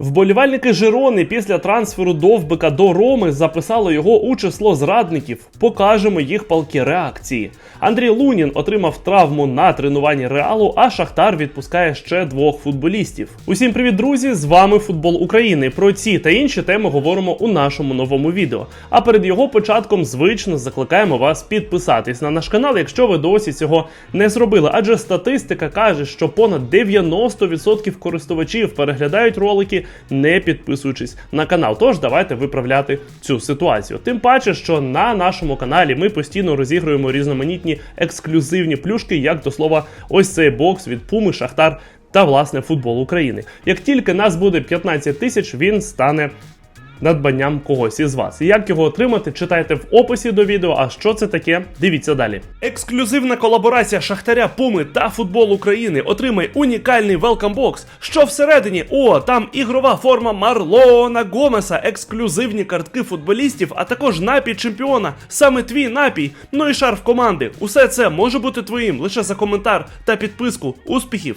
Вболівальники Жирони після трансферу Довбика до Роми записали його у число зрадників. Покажемо їх палкі реакції. Андрій Лунін отримав травму на тренуванні Реалу, а Шахтар відпускає ще двох футболістів. Усім привіт, друзі! З вами Футбол України. Про ці та інші теми говоримо у нашому новому відео. А перед його початком звично закликаємо вас підписатись на наш канал, якщо ви досі цього не зробили. Адже статистика каже, що понад 90% користувачів переглядають ролики, не підписуючись на канал. Тож давайте виправляти цю ситуацію. Тим паче, що на нашому каналі ми постійно розігруємо різноманітні ексклюзивні плюшки, як до слова, ось цей бокс від Пуми, Шахтар та власне футбол України. Як тільки нас буде 15 тисяч, він стане надбанням когось із вас. Як його отримати, читайте в описі до відео. А що це таке? Дивіться далі. Ексклюзивна колаборація Шахтаря Пуми та футбол України. Отримай унікальний box. Що всередині? О, там ігрова форма Марлона Гомеса, ексклюзивні картки футболістів, а також напій чемпіона. Саме твій напій. Ну і шарф команди. Усе це може бути твоїм лише за коментар та підписку. Успіхів!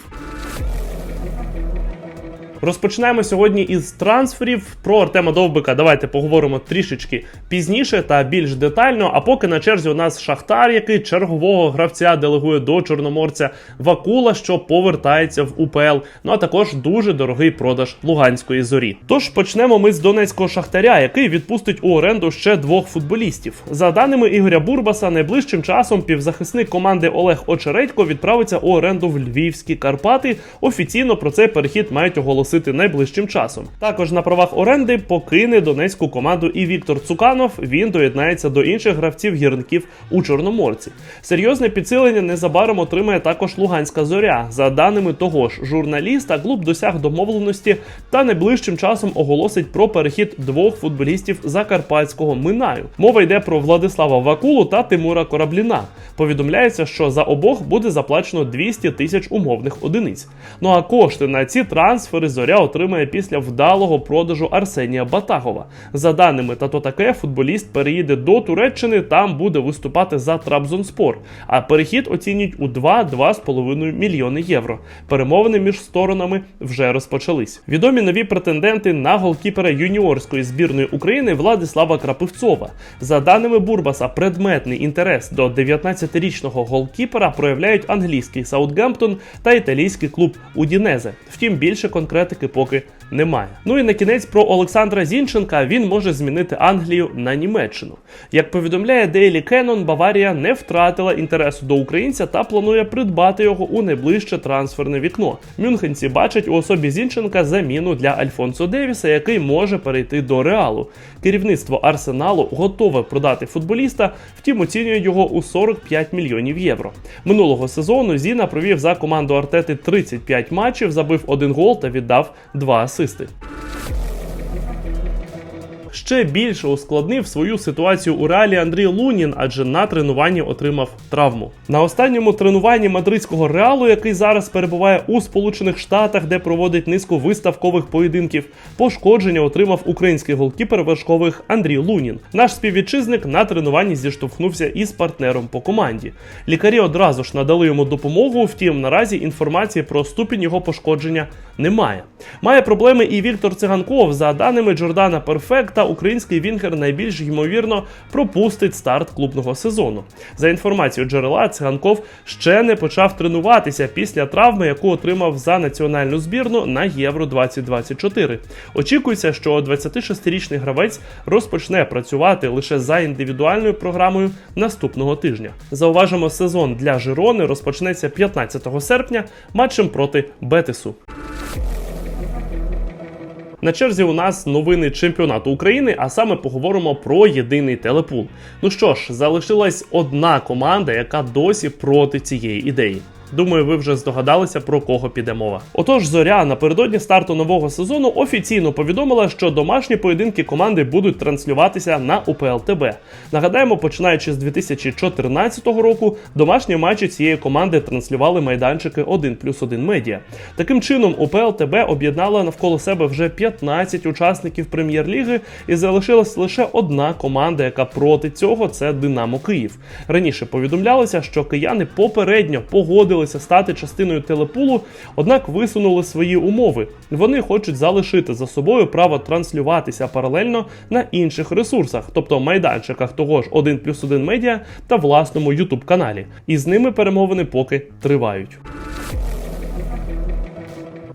Розпочинаємо сьогодні із трансферів. Про Артема Довбика давайте поговоримо трішечки пізніше та більш детально. А поки на черзі у нас Шахтар, який чергового гравця делегує до чорноморця Вакула, що повертається в УПЛ. Ну а також дуже дорогий продаж Луганської зорі. Тож почнемо ми з донецького шахтаря, який відпустить у оренду ще двох футболістів. За даними Ігоря Бурбаса, найближчим часом півзахисник команди Олег Очередько відправиться у оренду в Львівські Карпати. Офіційно про цей перехід мають оголосити найближчим часом. Також на правах оренди покине донецьку команду і Віктор Цуканов. Він доєднається до інших гравців гірників у Чорноморці. Серйозне підсилення незабаром отримає також Луганська зоря. За даними того ж журналіста, клуб досяг домовленості та найближчим часом оголосить про перехід двох футболістів закарпатського Минаю. Мова йде про Владислава Вакулу та Тимура Корабліна. Повідомляється, що за обох буде заплачено 200 тисяч умовних одиниць. Ну а кошти на ці трансфери зоря отримає після вдалого продажу Арсенія Батагова. За даними Тато таке, футболіст переїде до Туреччини, там буде виступати за Трабзонспор. А перехід оцінюють у 2-2,5 мільйони євро. Перемовини між сторонами вже розпочались. Відомі нові претенденти на голкіпера юніорської збірної України Владислава Крапивцова. За даними Бурбаса, предметний інтерес до 19-річного голкіпера проявляють англійський Саутгемптон та італійський клуб Удінезе. Втім, більше конкретики поки немає. Ну і на кінець про Олександра Зінченка він може змінити Англію на Німеччину. Як повідомляє Daily Canon, Баварія не втратила інтересу до українця та планує придбати його у найближче трансферне вікно. Мюнхенці бачать у особі Зінченка заміну для Альфонсо Девіса, який може перейти до реалу. Керівництво Арсеналу готове продати футболіста, втім оцінює його у 45 мільйонів євро. Минулого сезону Зіна провів за команду Артети 35 матчів, забив один гол та віддав два асисти. Ще більше ускладнив свою ситуацію у реалі Андрій Лунін, адже на тренуванні отримав травму. На останньому тренуванні мадридського реалу, який зараз перебуває у Сполучених Штатах, де проводить низку виставкових поєдинків, пошкодження отримав український голкіпер вершкових Андрій Лунін. Наш співвітчизник на тренуванні зіштовхнувся із партнером по команді. Лікарі одразу ж надали йому допомогу. Втім, наразі інформації про ступінь його пошкодження немає. Має проблеми і Віктор Циганков. За даними Джордана Перфекта, український вінгер найбільш ймовірно пропустить старт клубного сезону. За інформацією джерела, Циганков ще не почав тренуватися після травми, яку отримав за національну збірну на Євро 2024. Очікується, що 26-річний гравець розпочне працювати лише за індивідуальною програмою наступного тижня. Зауважимо, сезон для Жирони розпочнеться 15 серпня матчем проти Бетису. На черзі у нас новини чемпіонату України, а саме поговоримо про єдиний телепул. Ну що ж, залишилась одна команда, яка досі проти цієї ідеї. Думаю, ви вже здогадалися про кого піде мова. Отож, зоря напередодні старту нового сезону офіційно повідомила, що домашні поєдинки команди будуть транслюватися на УПЛ ТБ. Нагадаємо, починаючи з 2014 року, домашні матчі цієї команди транслювали майданчики 1 плюс 1 медіа. Таким чином, УПЛ ТБ об'єднала навколо себе вже 15 учасників прем'єр-ліги, і залишилась лише одна команда, яка проти цього це Динамо Київ. Раніше повідомлялося, що кияни попередньо погодили погодилися стати частиною телепулу, однак висунули свої умови. Вони хочуть залишити за собою право транслюватися паралельно на інших ресурсах, тобто майданчиках того ж 1 плюс 1 медіа та власному YouTube каналі. І з ними перемовини поки тривають.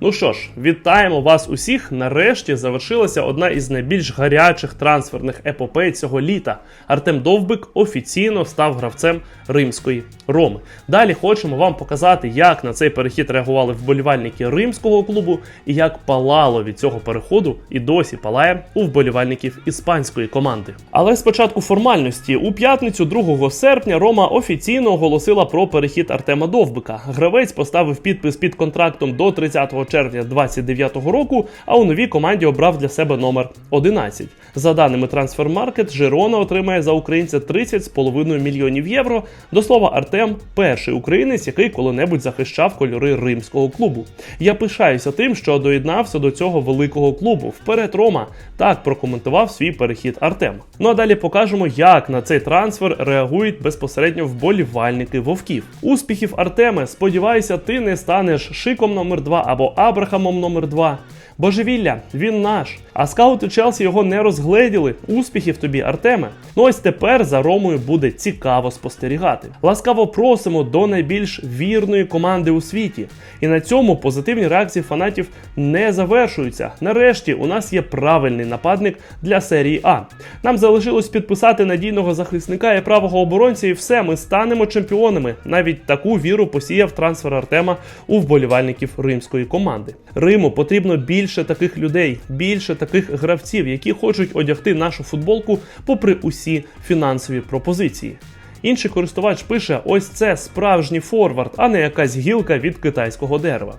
Ну що ж, вітаємо вас усіх. Нарешті завершилася одна із найбільш гарячих трансферних епопей цього літа. Артем Довбик офіційно став гравцем римської Роми. Далі хочемо вам показати, як на цей перехід реагували вболівальники римського клубу і як палало від цього переходу і досі палає у вболівальників іспанської команди. Але спочатку формальності у п'ятницю, 2 серпня, Рома офіційно оголосила про перехід Артема Довбика. Гравець поставив підпис під контрактом до 30 червня 2029 року, а у новій команді обрав для себе номер 11. За даними Transfermarkt, Жирона отримає за українця 30,5 мільйонів євро. До слова, Артем перший українець, який коли-небудь захищав кольори римського клубу. Я пишаюся тим, що доєднався до цього великого клубу. Вперед Рома так прокоментував свій перехід Артем. Ну а далі покажемо, як на цей трансфер реагують безпосередньо вболівальники вовків. Успіхів Артеме, сподіваюся, ти не станеш шиком номер 2 або Абрахамом номер 2 Божевілля, він наш. А скаути Челсі його не розгледіли. Успіхів тобі, Артеме. Ну ось тепер за Ромою буде цікаво спостерігати. Ласкаво просимо до найбільш вірної команди у світі. І на цьому позитивні реакції фанатів не завершуються. Нарешті у нас є правильний нападник для серії А. Нам залишилось підписати надійного захисника і правого оборонця, і все, ми станемо чемпіонами. Навіть таку віру посіяв трансфер Артема у вболівальників римської команди. Риму потрібно більше таких людей, більше таких гравців, які хочуть одягти нашу футболку попри усі фінансові пропозиції. Інший користувач пише: ось це справжній форвард, а не якась гілка від китайського дерева.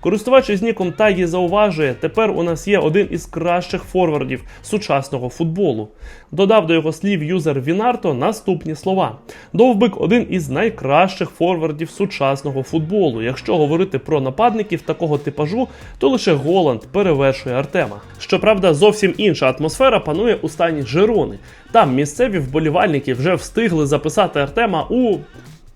Користувач із ніком Тагі зауважує, тепер у нас є один із кращих форвардів сучасного футболу. Додав до його слів юзер Вінарто наступні слова: Довбик один із найкращих форвардів сучасного футболу. Якщо говорити про нападників такого типажу, то лише Голланд перевершує Артема. Щоправда, зовсім інша атмосфера панує у стані Жирони. Там місцеві вболівальники вже встигли записати Артема у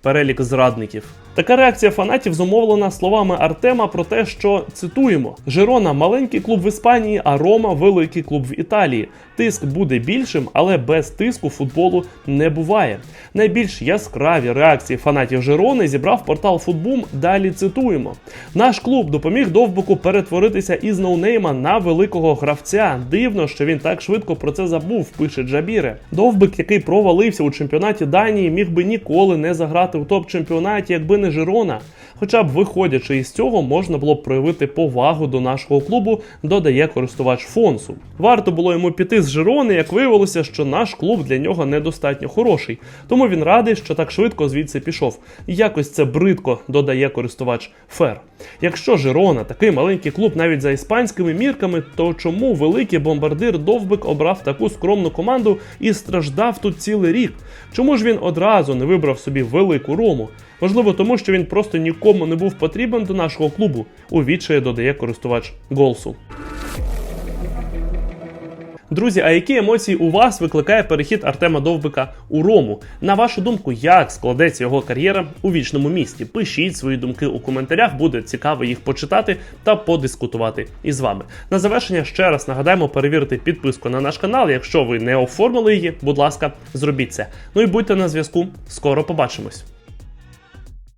перелік зрадників. Така реакція фанатів зумовлена словами Артема про те, що цитуємо: Жирона маленький клуб в Іспанії, а Рома великий клуб в Італії. Тиск буде більшим, але без тиску футболу не буває. Найбільш яскраві реакції фанатів Жирони зібрав портал Футбум. Далі цитуємо: наш клуб допоміг довбуку перетворитися із ноунейма на великого гравця. Дивно, що він так швидко про це забув. Пише Джабіре. Довбик, який провалився у чемпіонаті Данії, міг би ніколи не заграти у топ-чемпіонаті, якби не Жирона. Хоча б виходячи із цього, можна було б проявити повагу до нашого клубу, додає користувач Фонсу. Варто було йому піти з Жирони, як виявилося, що наш клуб для нього недостатньо хороший. Тому він радий, що так швидко звідси пішов. Якось це бридко, додає користувач Фер. Якщо Жирона такий маленький клуб навіть за іспанськими мірками, то чому великий бомбардир Довбик обрав таку скромну команду і страждав тут цілий рік? Чому ж він одразу не вибрав собі велику рому? Можливо, тому що він просто нікому не був потрібен до нашого клубу. У додає користувач Голсу. Друзі, а які емоції у вас викликає перехід Артема Довбика у Рому? На вашу думку, як складеться його кар'єра у вічному місті? Пишіть свої думки у коментарях, буде цікаво їх почитати та подискутувати із вами. На завершення ще раз нагадаємо перевірити підписку на наш канал. Якщо ви не оформили її, будь ласка, зробіть це. Ну і будьте на зв'язку. Скоро побачимось.